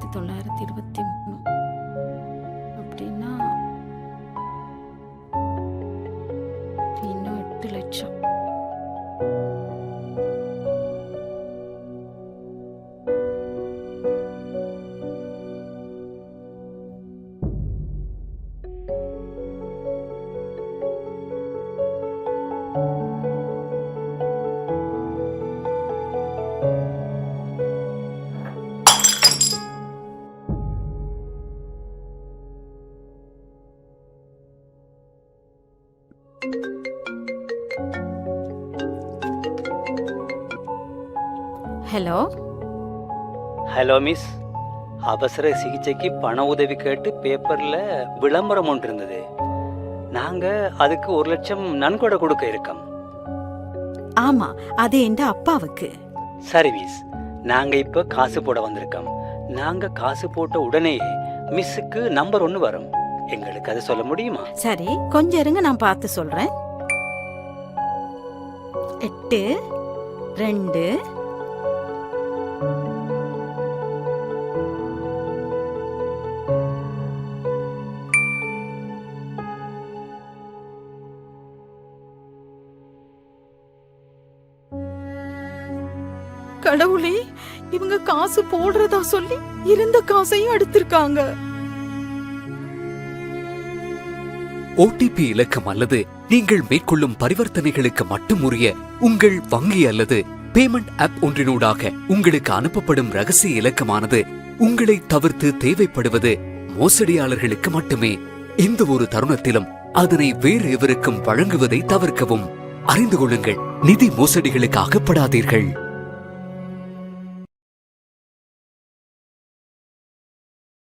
ஆயிரத்தி தொள்ளாயிரத்தி இருபத்தி மூணு. ஹலோ ஹலோ மிஸ் அவசர சிகிச்சைக்கு பண உதவி கேட்டு பேப்பர்ல விளம்பரம் ஒன்று இருந்தது. நாங்க அதுக்கு ஒரு லட்சம் நன்கொடை கொடுக்க இருக்கோம். ஆமா அது என் அப்பாவுக்கு. சரி மிஸ் நாங்க இப்ப காசு போட வந்திருக்கோம். நாங்க காசு போட்ட உடனே மிஸ்ஸுக்கு நம்பர் ஒன்று வரும். எங்களுக்கு அதை சொல்ல முடியுமா? சரி கொஞ்சம் இருங்க நான் பார்த்து சொல்றேன். எட்டு ரெண்டு கடவுளே இவங்க காசு போடுறதா சொல்லி இருந்த காசையும் எடுத்திருக்காங்க. ஓடிபி இலக்கம் அல்லது நீங்கள் மேற்கொள்ளும் பரிவர்த்தனைகளுக்கு மட்டும் உரிய உங்கள் வங்கி அல்லது பேமெண்ட் ஆப் ஒன்றினூடாக உங்களுக்கு அனுப்பப்படும் ரகசிய இலக்கமானது உங்களை தவிர்த்து தேவைப்படுவது மோசடியாளர்களுக்கு மட்டுமே. எந்த ஒரு தருணத்திலும் அதனை வேறு எவருக்கும் வழங்குவதை தவிர்க்கவும். அறிந்து கொள்ளுங்கள் நிதி மோசடிகளுக்கு அகப்படாதீர்கள்.